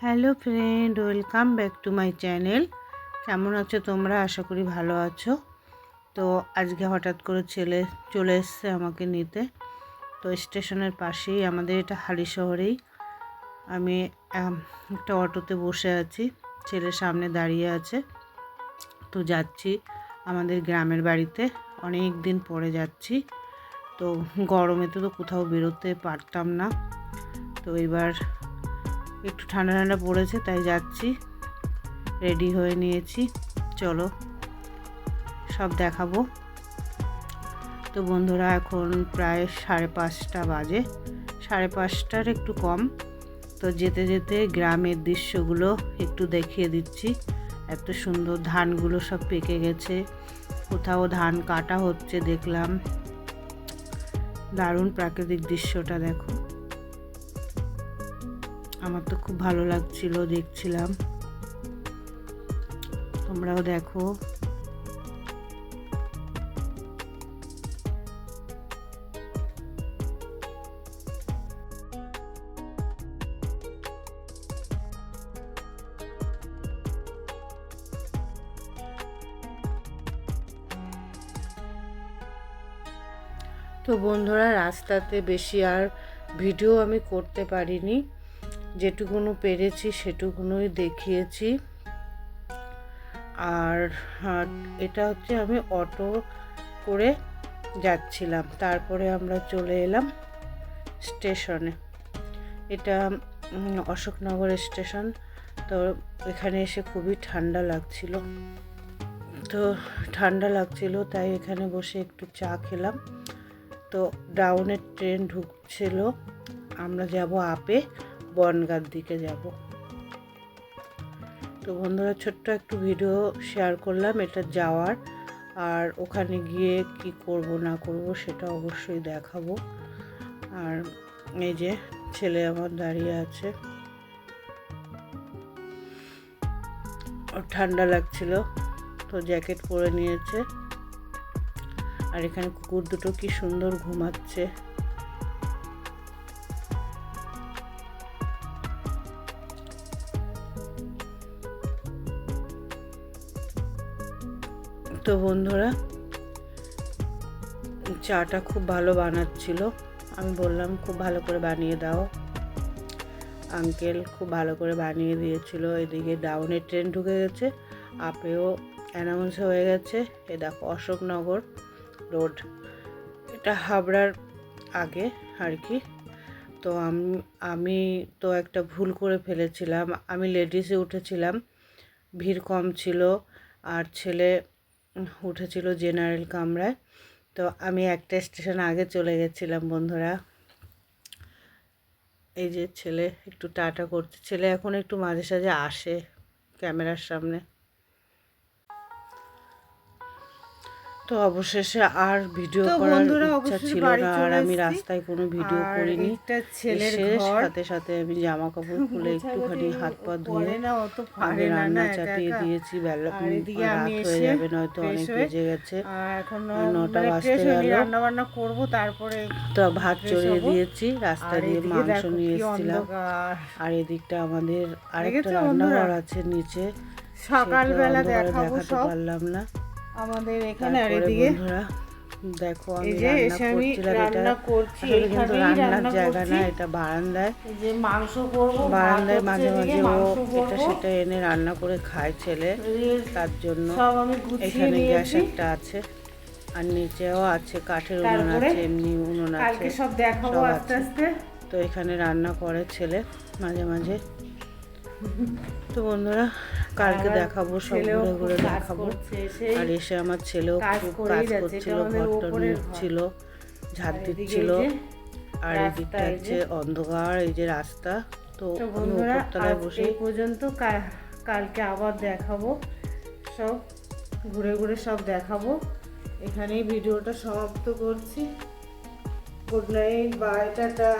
Hello friend welcome back to my channel কেমন আছো তোমরা? আশা করি ভালো আছো। তো আজকে হঠাৎ করে ছেলে চলে এসছে আমাকে নিতে। তো স্টেশনের পাশেই আমাদের এটা হালি শহরেই। আম, একটা অটোতে বসে আছি। ছেলে সামনে দাঁড়িয়ে আছে। তো যাচ্ছি। আমাদের গ্রামের বাড়িতে অনেক দিন পরে যাচ্ছি। তো গরমে তো কোথাও বেরোতে পারতাম না। তো এবার একটু ঠান্ডা ঠান্ডা পড়েছে, তাই যাচ্ছি। রেডি হয়ে নিয়েছি। চলো, সব দেখাবো। তো বন্ধুরা, এখন প্রায় সাড়ে পাঁচটা বাজে। সাড়ে পাঁচটার একটু কম। তো যেতে যেতে গ্রামের দৃশ্যগুলো একটু দেখিয়ে দিচ্ছি। এত সুন্দর ধানগুলো সব পেকে গেছে। কোথাও ধান কাটা হচ্ছে দেখলাম। দারুণ প্রাকৃতিক দৃশ্যটা দেখো। আমার তো খুব ভালো লাগছিল, দেখছিলাম। তোমরাও দেখো। তো বন্ধুরা, রাস্তাতে বেশি আর ভিডিও আমি করতে পারিনি। যেটুকুনো পেরেছি সেটুকুনোই দেখিয়েছি। আর এটা হচ্ছে আমি অটো করে যাচ্ছিলাম। তারপরে আমরা চলে এলাম স্টেশনে। এটা অশোকনগর স্টেশন। তো এখানে এসে খুবই ঠান্ডা লাগছিল। তো ঠান্ডা লাগছিল, তাই এখানে বসে একটু চা খেলাম। তো ডাউনের ট্রেন ঢুকছিল। আমরা যাব আপে, বনগার দিকে যাব। তো বন্ধুরা, ছোট্ট একটু ভিডিও শেয়ার করলাম, এটা যাওয়ার। আর ওখানে গিয়ে কি করব, না করব, সেটা অবশ্যই দেখাবো। আর এই যে ছেলে আমার দাঁড়িয়ে আছে। ঠান্ডা লাগছিল, তো জ্যাকেট পরে নিয়েছে। আর এখানে কুকুর দুটো কি সুন্দর ঘুমাচ্ছে। তো বন্ধুরা, চাটা খুব ভালো বানাচ্ছিল। আমি বললাম, খুব ভালো করে বানিয়ে দাও। আঙ্কেল খুব ভালো করে বানিয়ে দিয়েছিল। এদিকে ডাউনের ট্রেন ঢুকে গেছে। আপেও অ্যানাউন্স হয়ে গেছে। এ দেখো, অশোকনগর। রোড। এটা হাবড়ার আগে আর কি। তো আমি আমি তো একটা ভুল করে ফেলেছিলাম। আমি লেডিসে উঠেছিলাম। ভিড় কম ছিল আর ছেলে উঠেছিল জেনারেল কামরায়। তো আমি একটা স্টেশন আগে চলে গেছিলাম বন্ধুরা। এই যে ছেলে একটু টাটা করছে। ছেলে এখন একটু মাঝে সাঝে আসে ক্যামেরার সামনে। তো অবশেষে আর ভিডিও করার ইচ্ছা ছিল না আর আমি রাস্তায় কোনো ভিডিও করিনি। ছেলের সাথে সাথে আমি জামা কাপড় খুলে একটুখানি হাত পা ধুয়ে আমি রান্না চাপিয়ে দিয়েছি। বেলা রাত হয়ে যাবে নয়তো অনেক বেজে গেছে। নটা মানে বাজতে গেল। রান্না বান্না করব তারপরে তো ভাত চড়িয়ে দিয়েছি রাস্তা দিয়ে মাংস নিয়ে এসেছিলাম। আর এদিকটা আমাদের আরেকটা রান্নাঘর আছে নিচে। সকালবেলা দেখাবো দেখাতে সব। পারলাম না। আমাদের এখানে আর এদিকে দেখো আমি রান্না করছিলাম করছি কিন্তু রান্নার জায়গা না এটা বারান্দায়। যে মাংস করব বারান্দায় মাঝে মাঝে ও এটা সেটা এনে রান্না করে খায় ছেলে তার জন্য। সব আমি গুছিয়ে এখানে গ্যাস একটা আছে আর নিচেও আছে কাঠের উনুন আছে এমনি উনুন আছে কালকে সব দেখাবো আস্তে আস্তে। তো এখানে রান্না করে ছেলে মাঝে মাঝে। তো বন্ধুরা কালকে দেখাবো সব ঘুরে ঘুরে দেখাবো। আর এসে আমার ছেলেও খুব কাজ করছিল ঘরটা ওপরের ঝাড় আর দিচ্ছিল আর এদিকটা হচ্ছে অন্ধকার এই যে রাস্তা। তো বন্ধুরা বসে পর্যন্ত কালকে আবার দেখাবো সব ঘুরে ঘুরে সব দেখাবো। এখানেই ভিডিওটা সমাপ্ত করছি। Good night bye tata.